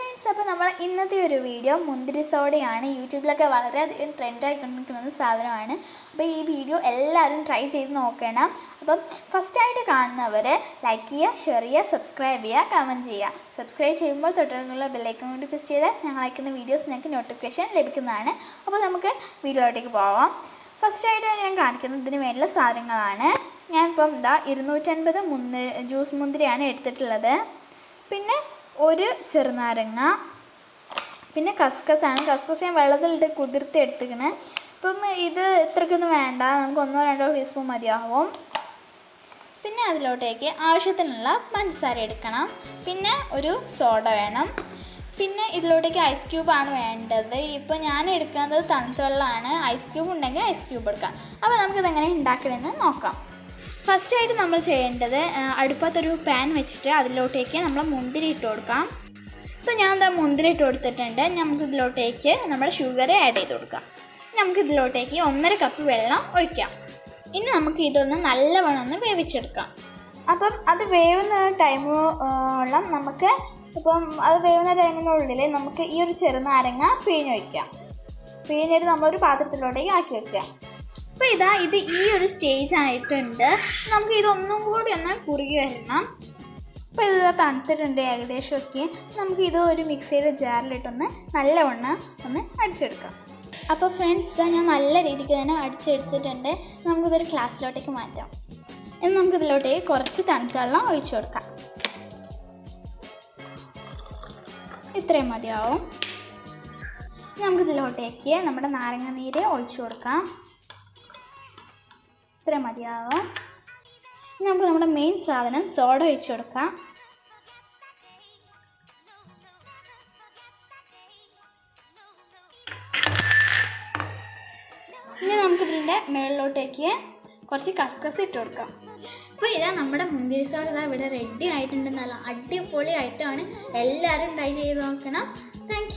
Friends അപ്പോൾ നമ്മൾ ഇന്നത്തെ ഒരു വീഡിയോ മുന്തിരി സോഡയാണ്. യൂട്യൂബിലൊക്കെ വളരെയധികം ട്രെൻഡായി കൊണ്ടിരിക്കുന്ന സാധനമാണ്. അപ്പോൾ ഈ വീഡിയോ എല്ലാവരും ട്രൈ ചെയ്ത് നോക്കണം. അപ്പം ഫസ്റ്റായിട്ട് കാണുന്നവർ ലൈക്ക് ചെയ്യുക ഷെയർ ചെയ്യുക സബ്സ്ക്രൈബ് ചെയ്യുക കമന്റ് ചെയ്യുക. സബ്സ്ക്രൈബ് ചെയ്യുമ്പോൾ തൊട്ടുള്ള ബെല്ലൈക്കൺ കൂടി പ്രസ് ചെയ്താൽ ഞങ്ങൾ അയക്കുന്ന വീഡിയോസ് നിങ്ങൾക്ക് നോട്ടിഫിക്കേഷൻ ലഭിക്കുന്നതാണ്. അപ്പോൾ നമുക്ക് വീഡിയോയിലോട്ടേക്ക് പോവാം. ഫസ്റ്റായിട്ട് ഞാൻ കാണിക്കുന്നത് ഇതിന് വേണ്ടിയുള്ള സാധനങ്ങളാണ്. ഞാനിപ്പം ഇതാ ഇരുന്നൂറ്റൻപത് മുന്തിരി ജ്യൂസ് മുന്തിരിയാണ് എടുത്തിട്ടുള്ളത്. പിന്നെ ഒരു ചെറുനാരങ്ങ പിന്നെ കസ്കസാണ്. കസ്കസ് ഞാൻ വെള്ളത്തിലിട്ട് കുതിർത്തി എടുത്തിക്കണ്. ഇപ്പം ഇത് ഇത്രയ്ക്കൊന്നും വേണ്ട. നമുക്ക് ഒന്നോ രണ്ടോ ടീസ്പൂൺ മതിയാവും. പിന്നെ അതിലോട്ടേക്ക് ആവശ്യത്തിനുള്ള പഞ്ചസാര എടുക്കണം. പിന്നെ ഒരു സോഡ വേണം. പിന്നെ ഇതിലോട്ടേക്ക് ഐസ് ക്യൂബാണ് വേണ്ടത്. ഇപ്പോൾ ഞാൻ എടുക്കുന്നത് തണുത്ത വെള്ളമാണ്. ഐസ് ക്യൂബ് ഉണ്ടെങ്കിൽ ഐസ് ക്യൂബ് എടുക്കാം. അപ്പോൾ നമുക്കിതെങ്ങനെ ഉണ്ടാക്കണമെന്ന് നോക്കാം. ഫസ്റ്റായിട്ട് നമ്മൾ ചെയ്യേണ്ടത് അടുപ്പത്തൊരു പാൻ വെച്ചിട്ട് അതിലോട്ടേക്ക് നമ്മൾ മുന്തിരി ഇട്ട് കൊടുക്കാം. ഇപ്പോൾ ഞാൻ എന്താ മുന്തിരി ഇട്ട് കൊടുത്തിട്ടുണ്ട്. നമുക്ക് ഇതിലോട്ടേക്ക് നമ്മുടെ ഷുഗർ ആഡ് ചെയ്ത് കൊടുക്കാം. നമുക്ക് ഇതിലോട്ടേക്ക് ഒന്നര കപ്പ് വെള്ളം ഒഴിക്കാം. ഇനി നമുക്ക് ഇതൊന്ന് നല്ലവണ്ണം ഒന്ന് വേവിച്ചെടുക്കാം. അപ്പം അത് വേവുന്ന ടൈമോളം നമുക്ക് ഇപ്പം അത് വേവുന്ന ടൈമിനുള്ളിൽ നമുക്ക് ഈ ഒരു ചെറുനാരങ്ങ പിഴിഞ്ഞൊഴിക്കാം. പിഴിഞ്ഞിട്ട് നമ്മളൊരു പാത്രത്തിലോട്ടേക്ക് ആക്കി വെക്കുക. അപ്പോൾ ഇതാ ഇത് ഈ ഒരു സ്റ്റേജ് ആയിട്ടുണ്ട്. നമുക്ക് ഇതൊന്നും കൂടി ഒന്ന് കുറുകി വരണം. അപ്പോൾ ഇത് തണുത്തിട്ടുണ്ട് ഏകദേശമൊക്കെ നമുക്ക് ഇത് ഒരു മിക്സിയുടെ ജാറിലിട്ടൊന്ന് നല്ലവണ്ണം ഒന്ന് അടിച്ചെടുക്കാം. അപ്പോൾ ഫ്രണ്ട്സ് ഞാൻ നല്ല രീതിക്ക് തന്നെ അടിച്ചെടുത്തിട്ടുണ്ട്. നമുക്കിതൊരു ഗ്ലാസ്സിലോട്ടേക്ക് മാറ്റാം. ഇനി നമുക്കിതിലോട്ടേക്ക് കുറച്ച് തണുത്ത വെള്ളം ഒഴിച്ചു കൊടുക്കാം. ഇത്രയും മതിയാവും. നമുക്കിതിലോട്ടേക്ക് നമ്മുടെ നാരങ്ങ നീര് ഒഴിച്ചു കൊടുക്കാം. ഇത്രയും മതിയാവാം. ഇനി നമുക്ക് നമ്മുടെ മെയിൻ സാധനം സോഡ ഒഴിച്ചു കൊടുക്കാം. ഇനി നമുക്കിതിന്റെ മുകളിലോട്ടേക്ക് കുറച്ച് കസ്കസ് ഇട്ട് കൊടുക്കാം. അപ്പോൾ ഇതാ നമ്മുടെ മുന്തിരി സോഡ ഇതാ ഇവിടെ റെഡി ആയിട്ടുണ്ട്. നല്ല അടിപൊളി ആയിട്ടാണ് എല്ലാവരും ട്രൈ ചെയ്ത് നോക്കണം. താങ്ക്